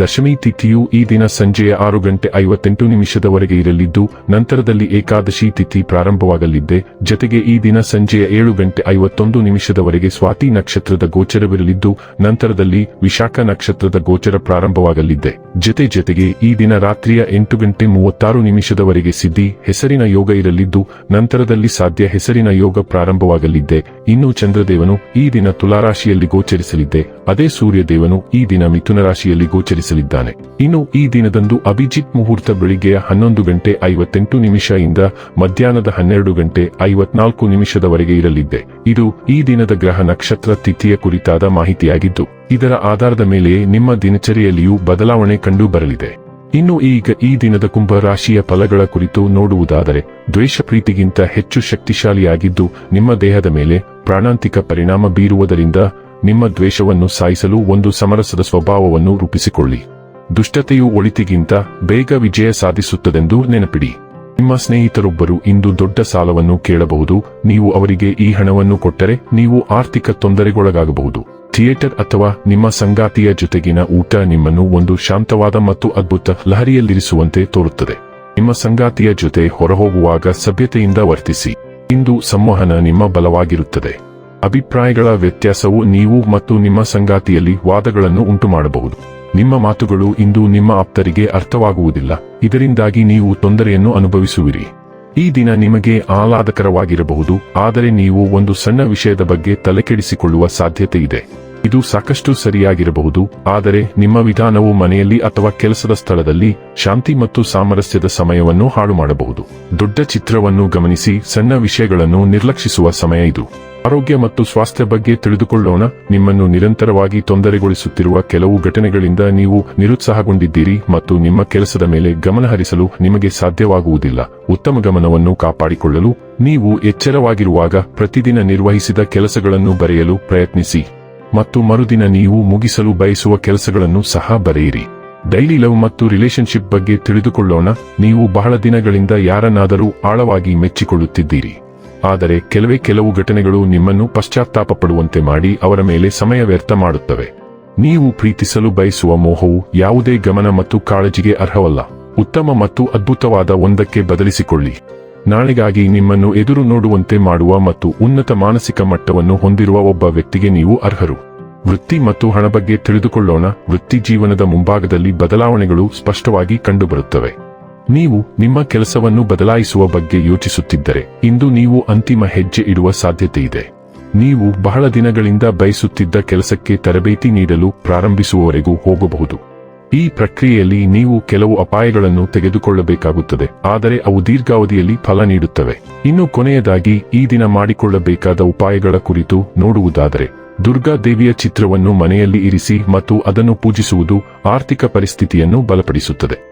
ದಶಮಿ ತಿಥಿಯು ಈ ದಿನ ಸಂಜೆಯ ಆರು ಗಂಟೆ ಐವತ್ತೆಂಟು ನಿಮಿಷದವರೆಗೆ ಇರಲಿದ್ದು, ನಂತರದಲ್ಲಿ ಏಕಾದಶಿ ತಿಥಿ ಪ್ರಾರಂಭವಾಗಲಿದ್ದೆ ಜತೆಗೆ ಈ ದಿನ ಸಂಜೆಯ ಏಳು ಗಂಟೆ ಐವತ್ತೊಂದು ನಿಮಿಷದವರೆಗೆ ಸ್ವಾತಿ ನಕ್ಷತ್ರದ ಗೋಚರವಿರಲಿದ್ದು, ನಂತರದಲ್ಲಿ ವಿಶಾಖ ನಕ್ಷತ್ರದ ಗೋಚರ ಪ್ರಾರಂಭವಾಗಲಿದ್ದೆ ಜತೆ ಜತೆಗೆ ಈ ದಿನ ರಾತ್ರಿಯ ಎಂಟು ಗಂಟೆ ಮೂವತ್ತಾರು ನಿಮಿಷದವರೆಗೆ ಸಿದ್ಧಿ, ಹೆಸರಿನ ಯೋಗ ಇರಲಿದ್ದು, ನಂತರದಲ್ಲಿ ಸಾಧ್ಯ ಹೆಸರಿನ ಯೋಗ ಪ್ರಾರಂಭವಾಗಲಿದ್ದೆ ಇನ್ನು ಚಂದ್ರದೇವನು ಈ ದಿನ ತುಲಾರಾಶಿಯಲ್ಲಿ ಗೋಚರಿಸಲಿದ್ದೆ ಅದೇ ಸೂರ್ಯದೇವನು ಈ ದಿನ ಮಿಥುನ ರಾಶಿಯಲ್ಲಿ ಗೋಚರಿಸಲಿದ್ದಾನೆ ಇನ್ನು ಈ ದಿನದಂದು ಅಭಿಜಿತ್ ಮುಹೂರ್ತ ಬೆಳಿಗ್ಗೆ ಹನ್ನೊಂದು ಗಂಟೆ ಐವತ್ತೆಂಟು ನಿಮಿಷ ಇಂದ ಮಧ್ಯಾಹ್ನದ ಹನ್ನೆರಡು ಗಂಟೆ ಐವತ್ನಾಲ್ಕು ನಿಮಿಷದವರೆಗೆ ಇರಲಿದೆ ಇದು ಈ ದಿನದ ಗ್ರಹ ನಕ್ಷತ್ರ ತಿಥಿಯ ಕುರಿತಾದ ಮಾಹಿತಿಯಾಗಿದ್ದು, ಇದರ ಆಧಾರದ ಮೇಲೆಯೇ ನಿಮ್ಮ ದಿನಚರಿಯಲ್ಲಿಯೂ ಬದಲಾವಣೆ ಕಂಡು ಬರಲಿದೆ ಇನ್ನು ಈಗ ಈ ದಿನದ ಕುಂಭ ರಾಶಿಯ ಫಲಗಳ ಕುರಿತು ನೋಡುವುದಾದರೆ, ದ್ವೇಷ ಪ್ರೀತಿಗಿಂತ ಹೆಚ್ಚು ಶಕ್ತಿಶಾಲಿಯಾಗಿದ್ದು, ನಿಮ್ಮ ದೇಹದ ಮೇಲೆ ಪ್ರಾಣಾಂತಿಕ ಪರಿಣಾಮ ಬೀರುವುದರಿಂದ ನಿಮ್ಮ ದ್ವೇಷವನ್ನು ಸಾಯಿಸಲು ಒಂದು ಸಮರಸದ ಸ್ವಭಾವವನ್ನು ರೂಪಿಸಿಕೊಳ್ಳಿ. ದುಷ್ಟತೆಯು ಒಳಿತಿಗಿಂತ ಬೇಗ ವಿಜಯ ಸಾಧಿಸುತ್ತದೆಂದು ನೆನಪಿಡಿ. ನಿಮ್ಮ ಸ್ನೇಹಿತರೊಬ್ಬರು ಇಂದು ದೊಡ್ಡ ಸಾಲವನ್ನು ಕೇಳಬಹುದು, ನೀವು ಅವರಿಗೆ ಈ ಹಣವನ್ನು ಕೊಟ್ಟರೆ ನೀವು ಆರ್ಥಿಕ ತೊಂದರೆಗೊಳಗಾಗಬಹುದು. ಥಿಯೇಟರ್ ಅಥವಾ ನಿಮ್ಮ ಸಂಗಾತಿಯ ಜೊತೆಗಿನ ಊಟ ನಿಮ್ಮನ್ನು ಒಂದು ಶಾಂತವಾದ ಮತ್ತು ಅದ್ಭುತ ಲಹರಿಯಲ್ಲಿರಿಸುವಂತೆ ತೋರುತ್ತದೆ. ನಿಮ್ಮ ಸಂಗಾತಿಯ ಜೊತೆ ಹೊರಹೋಗುವಾಗ ಸಭ್ಯತೆಯಿಂದ ವರ್ತಿಸಿ. ಇಂದು ಸಂವಹನ ನಿಮ್ಮ ಬಲವಾಗಿರುತ್ತದೆ. ಅಭಿಪ್ರಾಯಗಳ ವ್ಯತ್ಯಾಸವು ನೀವು ಮತ್ತು ನಿಮ್ಮ ಸಂಗಾತಿಯಲ್ಲಿ ವಾದಗಳನ್ನು ಉಂಟುಮಾಡಬಹುದು. ನಿಮ್ಮ ಮಾತುಗಳು ಇಂದು ನಿಮ್ಮ ಆಪ್ತರಿಗೆ ಅರ್ಥವಾಗುವುದಿಲ್ಲ. ಇದರಿಂದಾಗಿ ನೀವು ತೊಂದರೆಯನ್ನು ಅನುಭವಿಸುವಿರಿ. ಈ ದಿನ ನಿಮಗೆ ಆಹ್ಲಾದಕರವಾಗಿರಬಹುದು, ಆದರೆ ನೀವು ಒಂದು ಸಣ್ಣ ವಿಷಯದ ಬಗ್ಗೆ ತಲೆಕೆಡಿಸಿಕೊಳ್ಳುವ ಸಾಧ್ಯತೆ ಇದೆ ಇದು ಸಾಕಷ್ಟು ಸರಿಯಾಗಿರಬಹುದು, ಆದರೆ ನಿಮ್ಮ ವಿಧಾನವು ಮನೆಯಲ್ಲಿ ಅಥವಾ ಕೆಲಸದ ಸ್ಥಳದಲ್ಲಿ ಶಾಂತಿ ಮತ್ತು ಸಾಮರಸ್ಯದ ಸಮಯವನ್ನು ಹಾಳು ಮಾಡಬಹುದು ದೊಡ್ಡ ಚಿತ್ರವನ್ನು ಗಮನಿಸಿ, ಸಣ್ಣ ವಿಷಯಗಳನ್ನು ನಿರ್ಲಕ್ಷಿಸುವ ಸಮಯ ಇದು. ಆರೋಗ್ಯ ಮತ್ತು ಸ್ವಾಸ್ಥ್ಯ ಬಗ್ಗೆ ತಿಳಿದುಕೊಳ್ಳೋಣ. ನಿಮ್ಮನ್ನು ನಿರಂತರವಾಗಿ ತೊಂದರೆಗೊಳಿಸುತ್ತಿರುವ ಕೆಲವು ಘಟನೆಗಳಿಂದ ನೀವು ನಿರುತ್ಸಾಹಗೊಂಡಿದ್ದೀರಿ ಮತ್ತು ನಿಮ್ಮ ಕೆಲಸದ ಮೇಲೆ ಗಮನಹರಿಸಲು ನಿಮಗೆ ಸಾಧ್ಯವಾಗುವುದಿಲ್ಲ. ಉತ್ತಮ ಗಮನವನ್ನು ಕಾಪಾಡಿಕೊಳ್ಳಲು ನೀವು ಎಚ್ಚರವಾಗಿರುವಾಗ ಪ್ರತಿದಿನ ನಿರ್ವಹಿಸಿದ ಕೆಲಸಗಳನ್ನು ಬರೆಯಲು ಪ್ರಯತ್ನಿಸಿ ಮತ್ತು ಮರುದಿನ ನೀವು ಮುಗಿಸಲು ಬಯಸುವ ಕೆಲಸಗಳನ್ನು ಸಹ ಬರೆಯಿರಿ. ಡೈಲಿ ಲವ್ ಮತ್ತು ರಿಲೇಶನ್ಶಿಪ್ ಬಗ್ಗೆ ತಿಳಿದುಕೊಳ್ಳೋಣ. ನೀವು ಬಹಳ ದಿನಗಳಿಂದ ಯಾರನ್ನಾದರೂ ಆಳವಾಗಿ ಮೆಚ್ಚಿಕೊಳ್ಳುತ್ತಿದ್ದೀರಿ. ಆದರೆ ಕೆಲವೇ ಕೆಲವು ಘಟನೆಗಳು ನಿಮ್ಮನ್ನು ಪಶ್ಚಾತ್ತಾಪ ಪಡುವಂತೆ ಮಾಡಿ ಅವರ ಮೇಲೆ ಸಮಯ ವ್ಯರ್ಥ ಮಾಡುತ್ತವೆ. ನೀವು ಪ್ರೀತಿಸಲು ಬಯಸುವ ಮೋಹವು ಯಾವುದೇ ಗಮನ ಮತ್ತು ಕಾಳಜಿಗೆ ಅರ್ಹವಲ್ಲ. ಉತ್ತಮ ಮತ್ತು ಅದ್ಭುತವಾದ ಒಂದಕ್ಕೆ ಬದಲಿಸಿಕೊಳ್ಳಿ. ನಾಳೆಗಾಗಿ ನಿಮ್ಮನ್ನು ಎದುರು ನೋಡುವಂತೆ ಮಾಡುವ ಮತ್ತು ಉನ್ನತ ಮಾನಸಿಕ ಮಟ್ಟವನ್ನು ಹೊಂದಿರುವ ಒಬ್ಬ ವ್ಯಕ್ತಿಗೆ ನೀವು ಅರ್ಹರು. ವೃತ್ತಿ ಮತ್ತು ಹಣ ಬಗ್ಗೆ ತಿಳಿದುಕೊಳ್ಳೋಣ. ವೃತ್ತಿ ಜೀವನದ ಮುಂಭಾಗದಲ್ಲಿ ಬದಲಾವಣೆಗಳು ಸ್ಪಷ್ಟವಾಗಿ ಕಂಡುಬರುತ್ತವೆ. ನೀವು ನಿಮ್ಮ ಕೆಲಸವನ್ನು ಬದಲಾಯಿಸುವ ಬಗ್ಗೆ ಯೋಚಿಸುತ್ತಿದ್ದರೆ ಇಂದು ನೀವು ಅಂತಿಮ ಹೆಜ್ಜೆ ಇಡುವ ಸಾಧ್ಯತೆಯಿದೆ. ನೀವು ಬಹಳ ದಿನಗಳಿಂದ ಬಯಸುತ್ತಿದ್ದ ಕೆಲಸಕ್ಕೆ ತರಬೇತಿ ನೀಡಲು ಪ್ರಾರಂಭಿಸುವವರೆಗೂ ಹೋಗಬಹುದು. ಈ ಪ್ರಕ್ರಿಯೆಯಲ್ಲಿ ನೀವು ಕೆಲವು ಅಪಾಯಗಳನ್ನು ತೆಗೆದುಕೊಳ್ಳಬೇಕಾಗುತ್ತದೆ, ಆದರೆ ಅವು ದೀರ್ಘಾವಧಿಯಲ್ಲಿ ಫಲ ನೀಡುತ್ತವೆ. ಇನ್ನು ಕೊನೆಯದಾಗಿ, ಈ ದಿನ ಮಾಡಿಕೊಳ್ಳಬೇಕಾದ ಉಪಾಯಗಳ ಕುರಿತು ನೋಡುವುದಾದರೆ, ದುರ್ಗಾ ದೇವಿಯ ಚಿತ್ರವನ್ನು ಮನೆಯಲ್ಲಿ ಇರಿಸಿ ಮತ್ತು ಅದನ್ನು ಪೂಜಿಸುವುದು ಆರ್ಥಿಕ ಪರಿಸ್ಥಿತಿಯನ್ನು ಬಲಪಡಿಸುತ್ತದೆ.